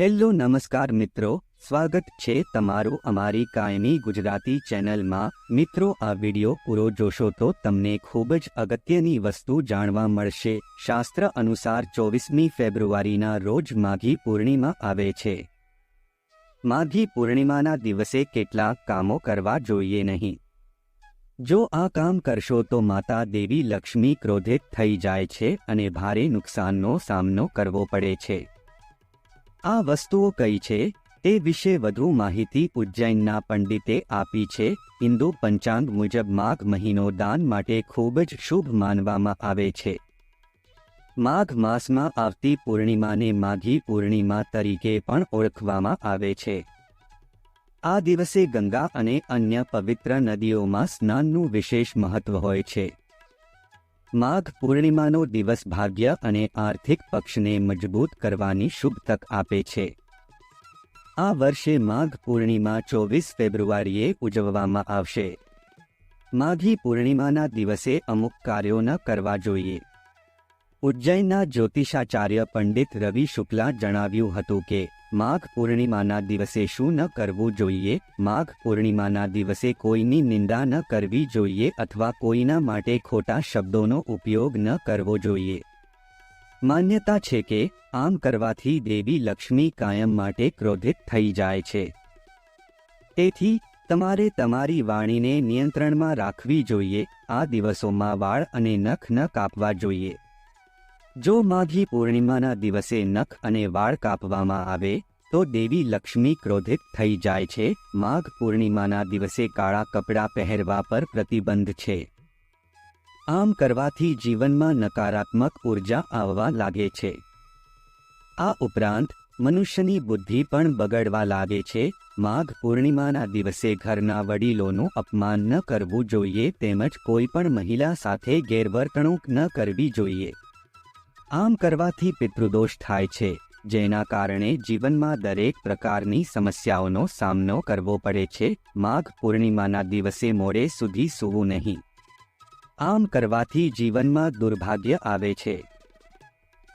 Hello નમસ્કાર મિત્રો, સ્વાગત છે તમારું અમારી કાયમી ગુજરાતી ચેનલમાં. મિત્રો, આ વિડિયો પૂરો જોશો તો તમને ખૂબ જ અગત્યની વસ્તુ જાણવા મળશે. શાસ્ત્ર અનુસાર ચોવીસમી ફેબ્રુઆરીના રોજ માઘી પૂર્ણિમા આવે છે. માઘી પૂર્ણિમાના દિવસે કેટલાક કામો કરવા જોઈએ નહીં? જો આ કામ કરશો તો માતા દેવી લક્ષ્મી ક્રોધિત થઈ જાય છે અને ભારે નુકસાનનો સામનો કરવો પડે છે. આ વસ્તુઓ કઈ છે? તે વિશે વધુ માહિતી ઉજ્જૈનના પંડિતે આપી છે. હિન્દુ પંચાંગ મુજબ માઘ મહિનો દાન માટે ખૂબ જ શુભ માનવામાં આવે છે. માઘ માસમાં આવતી પૂર્ણિમાને માઘી પૂર્ણિમા તરીકે પણ ઓળખવામાં આવે છે. આ દિવસે ગંગા અને અન્ય પવિત્ર નદીઓમાં સ્નાનનું વિશેષ મહત્વ હોય છે. માઘ પૂર્ણિમાનો દિવસ ભાગ્ય અને આર્થિક પક્ષને મજબૂત કરવાની શુભ તક આપે છે. આ વર્ષે માઘ પૂર્ણિમા ચોવીસ ફેબ્રુઆરીએ ઉજવવામાં આવશે. માઘી પૂર્ણિમાના દિવસે અમુક કાર્યો ન કરવા જોઈએ. ઉજ્જૈનના જ્યોતિષાચાર્ય પંડિત રવિ શુક્લા જણાવ્યું હતું કે માઘ પૂર્ણિમાના દિવસે શું ન કરવું જોઈએ? માઘ પૂર્ણિમાના દિવસે કોઈની નિંદા ન કરવી જોઈએ અથવા કોઈના માટે ખોટા શબ્દોનો ઉપયોગ ન કરવો જોઈએ? માન્યતા છે કે આમ કરવાથી દેવી લક્ષ્મી કાયમ માટે ક્રોધિત થઈ જાય છે. તેથી, તમારે તમારી વાણીને નિયંત્રણમાં રાખવી જોઈએ. આ દિવસોમાં વાળ અને નખ ન કાપવા જોઈએ. જો માઘી પૂર્ણિમાના દિવસે નખ અને વાળ કાપવામાં આવે, તો દેવી લક્ષ્મી ક્રોધિત થઈ જાય છે. માઘ પૂર્ણિમાના દિવસે કાળા કપડાં પહેરવા પર પ્રતિબંધ છે. આમ કરવાથી જીવનમાં નકારાત્મક ઊર્જા આવવા લાગે છે. આ ઉપરાંત, મનુષ્યની બુદ્ધિ પણ બગડવા લાગે છે. માઘ પૂર્ણિમાના દિવસે ઘરના વડીલોનું અપમાન ન કરવું જોઈએ, તેમજ કોઈ પણ મહિલા સાથે ગેરવર્તણૂક ન કરવી જોઈએ. આમ કરવાથી પિતૃદોષ થાય છે, જેના કારણે જીવનમાં દરેક પ્રકારની સમસ્યાઓનો સામનો કરવો પડે છે, માઘ પૂર્ણિમાના દિવસે મોડે સુધી સૂવું નહીં. આમ કરવાથી જીવનમાં દુર્ભાગ્ય આવે છે.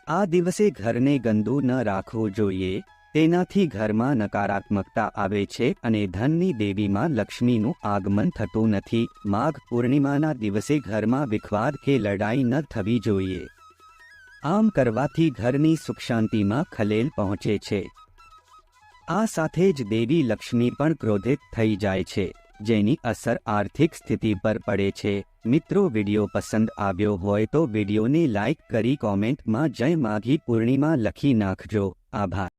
આ દિવસે ઘરને ગંદુ ન રાખવું જોઈએ, તેનાથી ઘરમાં નકારાત્મકતા આવે છે અને ધનની દેવીમાં લક્ષ્મીનું આગમન થતું નથી. માઘ પૂર્ણિમાના દિવસે ઘરમાં વિખવાદ કે લડાઈ ન થવી જોઈએ. આમ કરવાથી ઘરની સુખ શાંતિમાં ખલેલ પહોંચે છે. આ સાથે જ દેવી લક્ષ્મી પણ ક્રોધિત થઈ જાય છે, જેની અસર આર્થિક સ્થિતિ પર પડે છે. મિત્રો, વિડિયો પસંદ આવ્યો હોય તો વિડીયોને લાઇક કરી કોમેન્ટમાં જય માઘી પૂર્ણિમા લખી નાખજો. આભાર.